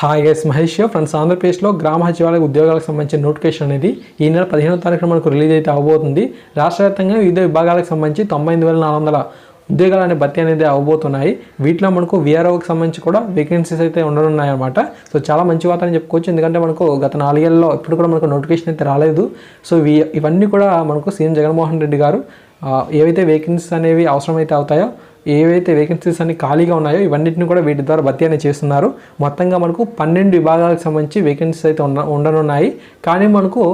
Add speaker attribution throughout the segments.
Speaker 1: Hi guys Mahesh friends ఆంధ్రప్రదేశ్లో గ్రామ సచివాలయ ఉద్యోగాలకు సంబంధించిన నోటిఫికేషన్ అనేది ఈ నెల పదిహేనో తారీఖున మనకు రిలీజ్ అయితే అవబోతుంది. రాష్ట్ర వ్యాప్తంగా వివిధ విభాగాలకు సంబంధించి తొంభై ఎనిమిది వేల నాలుగు వందల ఉద్యోగాలు అనే భర్తీ అనేది అవబోతున్నాయి. వీటిలో మనకు విఆర్ఓకి సంబంధించి కూడా వేకెన్సీస్ అయితే ఉండనున్నాయి అనమాట సో చాలా మంచి వార్త అని చెప్పుకోవచ్చు. ఎందుకంటే మనకు గత నాలుగేళ్ళలో ఇప్పుడు కూడా మనకు నోటిఫికేషన్ అయితే రాలేదు. సో ఇవన్నీ కూడా మనకు సీఎం జగన్మోహన్ రెడ్డి గారు ఏవైతే వేకెన్సీస్ అనేవి అవసరమైతే అవుతాయో ఏవైతే వేకెన్సీస్ అన్ని ఖాళీగా ఉన్నాయో ఇవన్నిటిని కూడా వీటి ద్వారా భర్తీ అనేది చేస్తున్నారు. మొత్తంగా మనకు పన్నెండు విభాగాలకు సంబంధించి వేకెన్సీస్ అయితే ఉన్న ఉండనున్నాయి. కానీ మనకు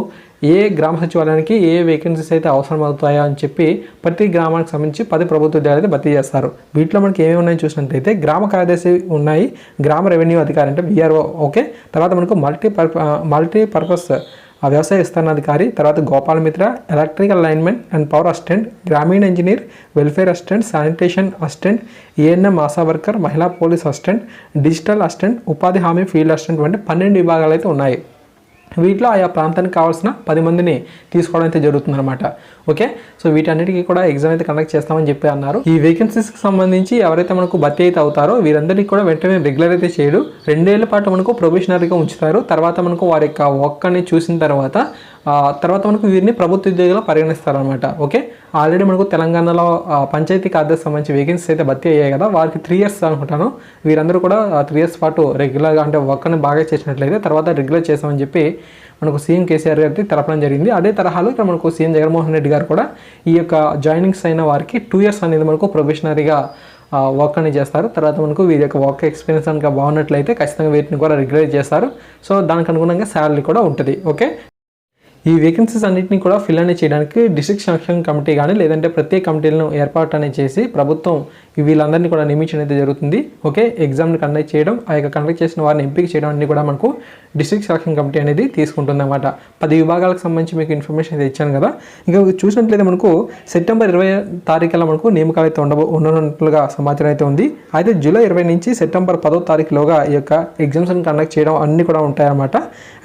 Speaker 1: ఏ గ్రామ సచివాలయానికి ఏ వేకెన్సీస్ అయితే అవసరం అవుతాయో అని చెప్పి ప్రతి గ్రామానికి సంబంధించి పది ప్రభుత్వ ఉద్యోగాలు అయితే భర్తీ చేస్తారు. వీటిలో మనకి ఏమేమి ఉన్నాయో చూసినట్లయితే గ్రామ కార్యదర్శి ఉన్నాయి. గ్రామ రెవెన్యూ అధికారి అంటే విఆర్ఓ ఓకే తర్వాత మనకు మల్టీ పర్ మల్టీ పర్పస్ ఆ వ్యవసాయ విస్తరణాధికారి తర్వాత Gopal Mitra electrical lineman and power assistant గ్రామీణ engineer welfare assistant sanitation assistant ANM ASHA worker మహిళా పోలీస్ అసిస్టెంట్ డిజిటల్ అసిస్టెంట్ ఉపాధి హామీ ఫీల్డ్ అసిస్టెంట్ వంటి పన్నెండు విభాగాలు అయితే ఉన్నాయి. వీటిలో ఆయా ప్రాంతానికి కావాల్సిన పది మందిని తీసుకోవడం అయితే జరుగుతుంది అనమాట ఓకే? సో వీటన్నిటికీ కూడా ఎగ్జామ్ అయితే కండక్ట్ చేస్తామని చెప్పి అన్నారు. ఈ వేకెన్సీస్కి సంబంధించి ఎవరైతే మనకు భర్తీ అయితే అవుతారో వీరందరికీ కూడా వెంటనే రెగ్యులర్ అయితే చేయడు. రెండేళ్ళ పాటు మనకు ప్రొబేషనరీగా ఉంచుతారు. తర్వాత మనకు వారి యొక్క వర్క్ అని చూసిన తర్వాత తర్వాత మనకు వీరిని ప్రభుత్వ ఉద్యోగులు పరిగణిస్తారనమాట ఓకే? ఆల్రెడీ మనకు తెలంగాణలో పంచాయతీ కార్యదర్శి సంబంధించి వేకెన్సీ అయితే భర్తీ అయ్యాయి కదా వారికి త్రీ ఇయర్స్ అనుకుంటాను. వీరందరూ కూడా త్రీ ఇయర్స్ పాటు రెగ్యులర్గా అంటే వర్క్ని బాగా చేసినట్లయితే తర్వాత రెగ్యులర్ చేసామని చెప్పి మనకు సీఎం కేసీఆర్ గారికి తెలపడం జరిగింది. అదే తరహాలో ఇక్కడ మనకు సీఎం జగన్మోహన్ రెడ్డి గారు కూడా ఈ యొక్క జాయినింగ్స్ అయిన వారికి టూ ఇయర్స్ అనేది మనకు ప్రొఫెషనరీగా వర్క్ అనేది చేస్తారు. తర్వాత మనకు వీరి యొక్క వర్క్ ఎక్స్పీరియన్స్ కనుక బాగున్నట్లయితే ఖచ్చితంగా వీటిని కూడా రెగ్యులర్ చేస్తారు. సో దానికి అనుగుణంగా శాలరీ కూడా ఉంటుంది. ఓకే? ఈ వేకెన్సీస్ అన్నింటినీ కూడా ఫిల్ అనేది చేయడానికి డిస్ట్రిక్ట్ సంక్షేమ కమిటీ కానీ లేదంటే ప్రత్యేక కమిటీలను ఏర్పాటు అనేది చేసి ప్రభుత్వం వీళ్ళందరినీ కూడా నియమించడం అయితే జరుగుతుంది. ఓకే ఎగ్జామ్ని కండక్ట్ చేయడం ఆ యొక్క కండక్ట్ చేసిన వారిని ఎంపిక చేయడం అన్ని కూడా మనకు డిస్ట్రిక్ట్ సెలక్షన్ కమిటీ అనేది తీసుకుంటుందన్నమాట. పది విభాగాలకు సంబంధించి మీకు ఇన్ఫర్మేషన్ అయితే ఇచ్చాను కదా. ఇంకా చూసినట్లయితే మనకు సెప్టెంబర్ ఇరవై తారీఖులో మనకు నియమకాలు అయితే ఉండబో ఉండనున్నట్లుగా సమాచారం అయితే ఉంది. అయితే జూలై ఇరవై నుంచి సెప్టెంబర్ పదో తారీఖులోగా ఈ యొక్క ఎగ్జామ్స్ని కండక్ట్ చేయడం అన్ని కూడా ఉంటాయన్నమాట.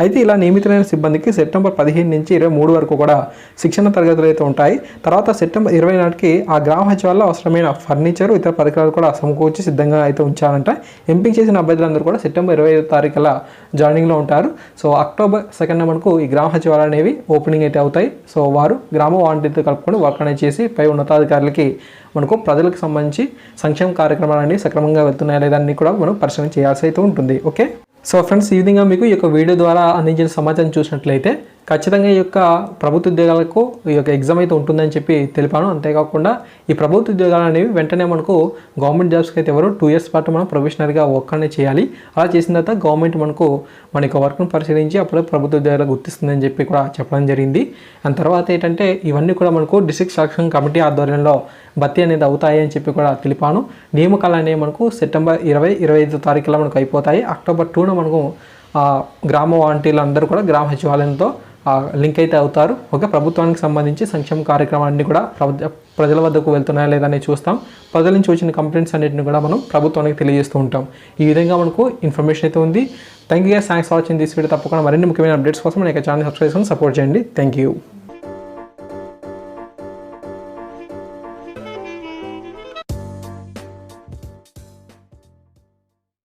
Speaker 1: అయితే ఇలా నియమితులైన సిబ్బందికి సెప్టెంబర్ పదిహేను నుంచి ఇరవై మూడు వరకు కూడా శిక్షణ తరగతులు అయితే ఉంటాయి. తర్వాత సెప్టెంబర్ ఇరవై నాటికి ఆ గ్రామ సచివాలయంలో అవసరమైన ఫర్నిచర్ ఇతర పరికరాలు కూడా సమకూర్చి సిద్ధంగా అయితే ఉంచారంట. ఎంపిక చేసిన అభ్యర్థులందరూ కూడా సెప్టెంబర్ ఇరవై ఐదు తారీఖుల జాయినింగ్లో ఉంటారు. సో అక్టోబర్ సెకండ్ మనకు ఈ గ్రామ సచివాలయాలు అనేవి ఓపెనింగ్ అయితే అవుతాయి. సో వారు గ్రామ వాలంటీర్తో కలుపుకొని వర్క్ అనేది చేసి పై ఉన్నతాధికారులకి మనకు ప్రజలకు సంబంధించి సంక్షేమ కార్యక్రమాలన్నీ సక్రమంగా వెళ్తున్నాయా లేదా అన్ని కూడా మనం పరిశీలన చేయాల్సి అయితే ఉంటుంది. ఓకే? సో ఫ్రెండ్స్ ఈ విధంగా మీకు ఈ యొక్క వీడియో ద్వారా అందించిన సమాచారం చూసినట్లయితే ఖచ్చితంగా ఈ యొక్క ప్రభుత్వ ఉద్యోగాలకు ఈ యొక్క ఎగ్జామ్ అయితే ఉంటుందని చెప్పి తెలిపాను. అంతేకాకుండా ఈ ప్రభుత్వ ఉద్యోగాలు అనేవి వెంటనే మనకు గవర్నమెంట్ జాబ్స్కి అయితే ఎవరు టూ ఇయర్స్ పాటు మనం ప్రొఫెషనల్గా వర్క్ అనేది చేయాలి. అలా చేసిన తర్వాత గవర్నమెంట్ మనకు మన యొక్క వర్క్ను పరిశీలించి అప్పుడే ప్రభుత్వ ఉద్యోగాలు గుర్తిస్తుందని చెప్పి కూడా చెప్పడం జరిగింది. అండ్ తర్వాత ఏంటంటే ఇవన్నీ కూడా మనకు డిస్ట్రిక్ట్ సెలక్షన్ కమిటీ ఆధ్వర్యంలో భర్తీ అనేది అవుతాయి అని చెప్పి కూడా తెలిపాను. నియామకాలు అనేవి మనకు సెప్టెంబర్ ఇరవై ఇరవై ఐదు తారీఖులో మనకు అయిపోతాయి. అక్టోబర్ టూన మనకు గ్రామ వాలంటీర్లు అందరూ కూడా గ్రామ సచివాలయంతో లింక్ అయితే అవుతారు. ఓకే ప్రభుత్వానికి సంబంధించి సంక్షేమ కార్యక్రమాన్ని కూడా ప్రజల వద్దకు వెళ్తున్నాయా లేదా అనేది చూస్తాం. ప్రజల నుంచి వచ్చిన కంప్లైంట్స్ అన్నింటిని కూడా మనం ప్రభుత్వానికి తెలియజేస్తూ ఉంటాం. ఈ విధంగా మనకు ఇన్ఫర్మేషన్ అయితే ఉంది. Thank you thanks for watching this video తప్పకుండా మరిన్ని ముఖ్యమైన అప్డేట్స్ కోసం నేను ఛానల్ సబ్స్క్రైబ్ చేసుకొని సపోర్ట్ చేయండి. Thank you